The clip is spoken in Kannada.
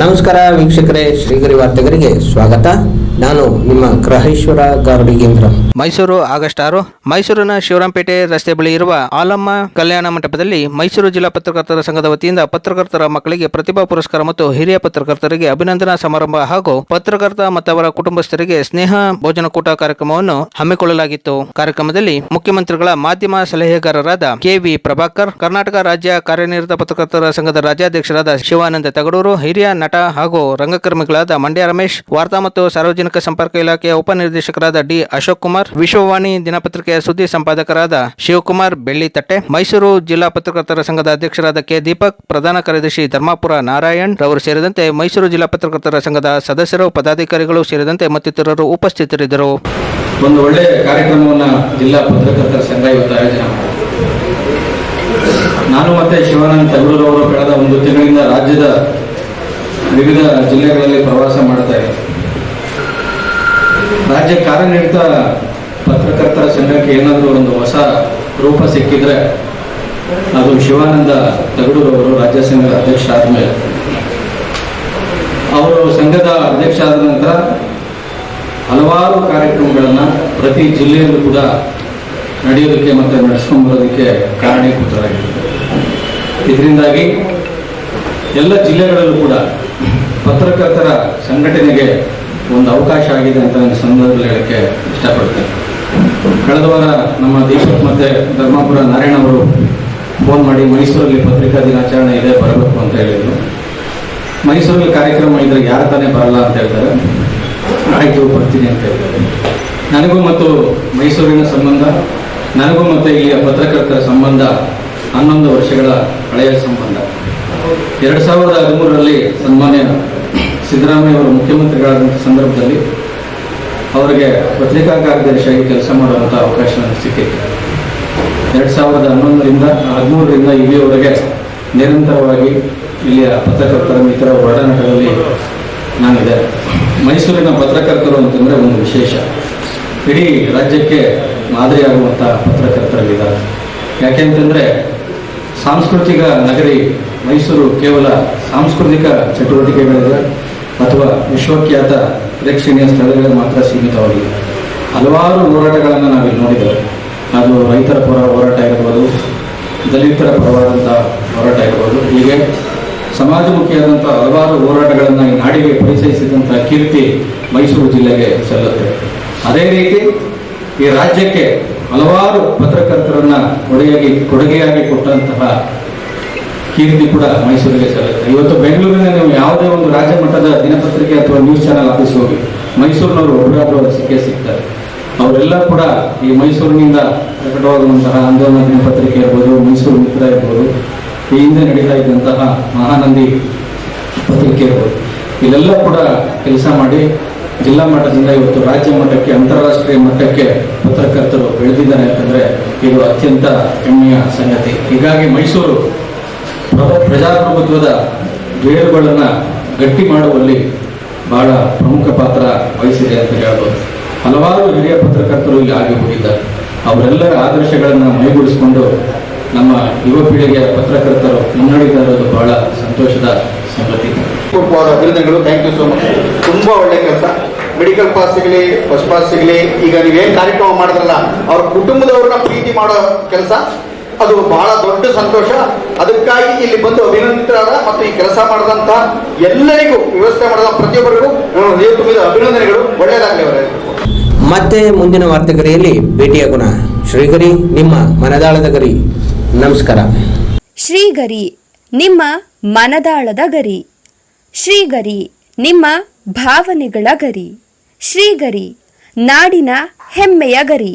ನಮಸ್ಕಾರ ವೀಕ್ಷಕರೇ, ಶ್ರೀಗರಿ ವಾರ್ತೆಗರಿಗೆ ಸ್ವಾಗತ. ನಾನು ನಿಮ್ಮ ಗ್ರಹೇಶ್ವರ ಗಾರ್ಡಿಗೇಂದ್ರ ಮೈಸೂರು ಆಗಸ್ಟ್ ಆರು. ಮೈಸೂರಿನ ಶಿವರಾಂಪೇಟೆ ರಸ್ತೆ ಬಳಿ ಇರುವ ಆಲಮ್ಮ ಕಲ್ಯಾಣ ಮಂಟಪದಲ್ಲಿ ಮೈಸೂರು ಜಿಲ್ಲಾ ಪತ್ರಕರ್ತರ ಸಂಘದ ವತಿಯಿಂದ ಪತ್ರಕರ್ತರ ಮಕ್ಕಳಿಗೆ ಪ್ರತಿಭಾ ಪುರಸ್ಕಾರ ಮತ್ತು ಹಿರಿಯ ಪತ್ರಕರ್ತರಿಗೆ ಅಭಿನಂದನಾ ಸಮಾರಂಭ ಹಾಗೂ ಪತ್ರಕರ್ತ ಮತ್ತು ಅವರ ಕುಟುಂಬಸ್ಥರಿಗೆ ಸ್ನೇಹ ಭೋಜನಕೂಟ ಕಾರ್ಯಕ್ರಮವನ್ನು ಹಮ್ಮಿಕೊಳ್ಳಲಾಗಿತ್ತು. ಕಾರ್ಯಕ್ರಮದಲ್ಲಿ ಮುಖ್ಯಮಂತ್ರಿಗಳ ಮಾಧ್ಯಮ ಸಲಹೆಗಾರರಾದ ಕೆವಿ ಪ್ರಭಾಕರ್, ಕರ್ನಾಟಕ ರಾಜ್ಯ ಕಾರ್ಯನಿರತ ಪತ್ರಕರ್ತರ ಸಂಘದ ರಾಜ್ಯಾಧ್ಯಕ್ಷರಾದ ಶಿವಾನಂದ ತಗಡೂರು, ಹಿರಿಯ ನಟ ಹಾಗೂ ರಂಗಕರ್ಮಿಗಳಾದ ಮಂಡ್ಯ ರಮೇಶ್, ವಾರ್ತಾ ಮತ್ತು ಸಾರ್ವಜನಿಕ ಸಂಪರ್ಕ ಇಲಾಖೆಯ ಉಪನಿರ್ದೇಶಕರಾದ ಡಿ ಅಶೋಕ್ ಕುಮಾರ್, ವಿಶ್ವವಾಣಿ ದಿನಪತ್ರಿಕೆಯ ಸುದ್ದಿ ಸಂಪಾದಕರಾದ ಶಿವಕುಮಾರ್ ಬೆಳ್ಳಿತಟ್ಟೆ, ಮೈಸೂರು ಜಿಲ್ಲಾ ಪತ್ರಕರ್ತರ ಸಂಘದ ಅಧ್ಯಕ್ಷರಾದ ಕೆ ದೀಪಕ್, ಪ್ರಧಾನ ಕಾರ್ಯದರ್ಶಿ ಧರ್ಮಾಪುರ ನಾರಾಯಣ್ ರವರು ಸೇರಿದಂತೆ ಮೈಸೂರು ಜಿಲ್ಲಾ ಪತ್ರಕರ್ತರ ಸಂಘದ ಸದಸ್ಯರು, ಪದಾಧಿಕಾರಿಗಳು ಸೇರಿದಂತೆ ಮತ್ತಿತರರು ಉಪಸ್ಥಿತರಿದ್ದರು. ಒಂದು ಒಳ್ಳೆಯ ಕಾರ್ಯಕ್ರಮವನ್ನು ಜಿಲ್ಲಾ ಪತ್ರಕರ್ತರ ಸಂಘ ಇವತ್ತು ಆಯೋಜನೆ ನಾನು ಮತ್ತೆ ಶಿವಾನಂದ ತಗಡೂರವರು ಕಳೆದ ಒಂದು ತಿಂಗಳಿಂದ ರಾಜ್ಯದ ವಿವಿಧ ಜಿಲ್ಲೆಗಳಲ್ಲಿ ಪ್ರವಾಸ ಮಾಡ್ತಾ ಇದೆ ರಾಜ್ಯ ಕಾರ್ಯನಿರತ ಪತ್ರಕರ್ತರ ಸಂಘಕ್ಕೆ ಏನಾದರೂ ಒಂದು ಹೊಸ ರೂಪ ಸಿಕ್ಕಿದ್ರೆ ಅದು ಶಿವಾನಂದ ತಗಡೂರವರು ರಾಜ್ಯ ಸಂಘದ ಅಧ್ಯಕ್ಷ ಆದಮೇಲೆ. ಅವರು ಸಂಘದ ಅಧ್ಯಕ್ಷ ಆದ ನಂತರ ಹಲವಾರು ಕಾರ್ಯಕ್ರಮಗಳನ್ನು ಪ್ರತಿ ಜಿಲ್ಲೆಯಲ್ಲೂ ಕೂಡ ನಡೆಯೋದಕ್ಕೆ ಮತ್ತು ನಡೆಸ್ಕೊಂಡ್ಬರೋದಕ್ಕೆ ಕಾರಣೀಭೂತರಾಗಿದ್ದಾರೆ. ಇದರಿಂದಾಗಿ ಎಲ್ಲ ಜಿಲ್ಲೆಗಳಲ್ಲೂ ಕೂಡ ಪತ್ರಕರ್ತರ ಸಂಘಟನೆಗೆ ಒಂದು ಅವಕಾಶ ಆಗಿದೆ ಅಂತ ನನ್ನ ಸಂದರ್ಭದಲ್ಲಿ ಹೇಳಕ್ಕೆ ಇಷ್ಟಪಡ್ತೇನೆ. ಕಳೆದ ವಾರ ನಮ್ಮ ದೀಪಕ್ ಮತ್ತೆ ಧರ್ಮಪುರ ನಾರಾಯಣ ಅವರು ಫೋನ್ ಮಾಡಿ ಮೈಸೂರಲ್ಲಿ ಪತ್ರಿಕಾ ದಿನಾಚರಣೆ ಇದೆ, ಬರಬೇಕು ಅಂತ ಹೇಳಿದ್ರು. ಮೈಸೂರಲ್ಲಿ ಕಾರ್ಯಕ್ರಮ ಇದ್ರೆ ಯಾರು ತಾನೇ ಬರಲ್ಲ ಅಂತ ಹೇಳ್ತಾರೆ. ಆಯಿತು, ಬರ್ತೀನಿ ಅಂತ ಹೇಳ್ತಾರೆ. ನನಗೂ ಮತ್ತು ಮೈಸೂರಿನ ಸಂಬಂಧ, ನನಗೂ ಮತ್ತು ಇಲ್ಲಿಯ ಪತ್ರಕರ್ತರ ಸಂಬಂಧ ಹನ್ನೊಂದು ವರ್ಷಗಳ ಹಳೆಯ ಸಂಬಂಧ. ಎರಡು ಸಾವಿರದ ಹದಿಮೂರರಲ್ಲಿ ಸನ್ಮಾನ್ಯ ಸಿದ್ದರಾಮಯ್ಯ ಅವರು ಮುಖ್ಯಮಂತ್ರಿಗಳಾದಂಥ ಸಂದರ್ಭದಲ್ಲಿ ಅವರಿಗೆ ಪತ್ರಿಕಾ ಕಾರ್ಯದರ್ಶಿಯಾಗಿ ಕೆಲಸ ಮಾಡುವಂಥ ಅವಕಾಶ ನನಗೆ ಸಿಕ್ಕಿತ್ತು. ಎರಡು ಸಾವಿರದ ಹನ್ನೊಂದರಿಂದ ಹದಿಮೂರರಿಂದ ಇಲ್ಲಿಯವರೆಗೆ ನಿರಂತರವಾಗಿ ಇಲ್ಲಿಯ ಪತ್ರಕರ್ತರ ಮಿತ್ರ ಒಡನಾಟದಲ್ಲಿ ನಾನಿದೆ. ಮೈಸೂರಿನ ಪತ್ರಕರ್ತರು ಅಂತಂದರೆ ಒಂದು ವಿಶೇಷ. ಇಡೀ ರಾಜ್ಯಕ್ಕೆ ಮಾದರಿಯಾಗುವಂಥ ಪತ್ರಕರ್ತರಲ್ಲಿದ್ದಾರೆ. ಯಾಕೆಂತಂದರೆ ಸಾಂಸ್ಕೃತಿಕ ನಗರಿ ಮೈಸೂರು ಕೇವಲ ಸಾಂಸ್ಕೃತಿಕ ಚಟುವಟಿಕೆಗಳಿಗೆ ಅಥವಾ ವಿಶ್ವಖ್ಯಾತ ಪ್ರೇಕ್ಷಣೀಯ ಸ್ಥಳಗಳಿಗೆ ಮಾತ್ರ ಸೀಮಿತವಾಗಿದೆ ಹಲವಾರು ಹೋರಾಟಗಳನ್ನು ನಾವಿಲ್ಲಿ ನೋಡಿದ್ದೇವೆ. ಅದು ರೈತರ ಪರ ಹೋರಾಟ ಇರ್ಬೋದು ದಲಿತರ ಪರವಾದಂಥ ಹೋರಾಟ ಇರ್ಬೋದು ಹೀಗೆ ಸಮಾಜಮುಖಿಯಾದಂಥ ಹಲವಾರು ಹೋರಾಟಗಳನ್ನು ಈ ನಾಡಿಗೆ ಪರಿಚಯಿಸಿದಂಥ ಕೀರ್ತಿ ಮೈಸೂರು ಜಿಲ್ಲೆಗೆ ಸಲ್ಲುತ್ತೆ. ಅದೇ ರೀತಿ ಈ ರಾಜ್ಯಕ್ಕೆ ಹಲವಾರು ಪತ್ರಕರ್ತರನ್ನ ಕೊಡುಗೆಯಾಗಿ ಕೊಡುಗೆಯಾಗಿ ಕೊಟ್ಟಂತಹ ಕೀರ್ತಿ ಕೂಡ ಮೈಸೂರಿಗೆ ಸಲ್ಲುತ್ತೆ. ಇವತ್ತು ಬೆಂಗಳೂರಿನ ನೀವು ಯಾವುದೇ ಒಂದು ರಾಜ್ಯ ಮಟ್ಟದ ದಿನಪತ್ರಿಕೆ ಅಥವಾ ನ್ಯೂಸ್ ಚಾನೆಲ್ ಆಫೀಸ್ ಹೋಗಿ, ಮೈಸೂರಿನವರು ಒಬ್ಬರಾದ್ರು ಸಿಕ್ಕೇ ಸಿಗ್ತಾರೆ. ಅವರೆಲ್ಲ ಕೂಡ ಈ ಮೈಸೂರಿನಿಂದ ಪ್ರಕಟವಾಗುವಂತಹ ಆಂದೋಲನ ದಿನಪತ್ರಿಕೆ ಇರ್ಬೋದು, ಮೈಸೂರು ಮಿತ್ರ ಇರ್ಬೋದು, ಈ ಹಿಂದೆ ನಡೀತಾ ಇದ್ದಂತಹ ಮಹಾನಂದಿ ಪತ್ರಿಕೆ ಇರ್ಬೋದು. ಇಲ್ಲೆಲ್ಲ ಕೂಡ ಕೆಲಸ ಮಾಡಿ ಜಿಲ್ಲಾ ಮಟ್ಟದಿಂದ ಇವತ್ತು ರಾಜ್ಯ ಮಟ್ಟಕ್ಕೆ, ಅಂತಾರಾಷ್ಟ್ರೀಯ ಮಟ್ಟಕ್ಕೆ ಪತ್ರಕರ್ತರು ಬೆಳೆದಿದ್ದಾರೆ ಅಂತಂದ್ರೆ ಇದು ಅತ್ಯಂತ ಹೆಮ್ಮೆಯ ಸಂಗತಿ. ಹೀಗಾಗಿ ಮೈಸೂರು ಪ್ರಜಾಪ್ರಭುತ್ವದ ಬೇರುಗಳನ್ನು ಗಟ್ಟಿ ಮಾಡುವಲ್ಲಿ ಬಹಳ ಪ್ರಮುಖ ಪಾತ್ರ ವಹಿಸಿದೆ ಅಂತ ಹೇಳ್ಬೋದು. ಹಲವಾರು ಹಿರಿಯ ಪತ್ರಕರ್ತರು ಇಲ್ಲಿ ಆಗಿ ಹೋಗಿದ್ದಾರೆ. ಅವರೆಲ್ಲರ ಆದರ್ಶಗಳನ್ನು ಮೈಗೂಡಿಸಿಕೊಂಡು ನಮ್ಮ ಯುವ ಪೀಳಿಗೆಯ ಪತ್ರಕರ್ತರು ಮುನ್ನಡೀತಾ ಇರೋದು ಬಹಳ ಸಂತೋಷದ ಸಂಗತಿ. ಅಭಿನಂದನೆಗಳು. ಥ್ಯಾಂಕ್ ಯು ಸೋ ಮಚ್ ತುಂಬಾ ಒಳ್ಳೆ ಕೆಲಸ. ಮೆಡಿಕಲ್ ಪಾಸ್ ಸಿಗಲಿ ಫಸ್ಟ್ ಪಾಸ್ ಸಿಗಲಿ. ಈಗ ನೀವೇನ್ ಕಾರ್ಯಕ್ರಮ ಮಾಡಿದ್ರಲ್ಲ, ಅವ್ರ ಕುಟುಂಬದವ್ರನ್ನ ಪ್ರೀತಿ ಮಾಡೋ ಕೆಲಸ ಅದು ಬಹಳ ದೊಡ್ಡ ಸಂತೋಷ. ಅದಕ್ಕಾಗಿ ಇಲ್ಲಿ ಬಂದು ಅಭಿನಂದಿತರಾದ ಮತ್ತು ಈ ಕೆಲಸ ಮಾಡಿದಂತ ಎಲ್ಲರಿಗೂ ವ್ಯವಸ್ಥೆ ಮಾಡಿದ ಪ್ರತಿಯೊಬ್ಬರಿಗೂ ತುಂಬಿದ ಅಭಿನಂದನೆಗಳು. ಒಳ್ಳೆಯದಾಗಲಿ ಮತ್ತೆ ಮುಂದಿನ ವಾರ್ತೆಗರಿಯಲ್ಲಿ ಭೇಟಿಯಾಗೋಣ ಶ್ರೀಗರಿ ನಿಮ್ಮ ಮನದಾಳದ ಗರಿ. ನಮಸ್ಕಾರ. ಶ್ರೀಗರಿ ನಿಮ್ಮ ಮನದಾಳದ ಗರಿ. ಶ್ರೀಗರಿ ನಿಮ್ಮ ಭಾವನೆಗಳ ಗರಿ. ಶ್ರೀಗರಿ ನಾಡಿನ ಹೆಮ್ಮೆಯ ಗರಿ.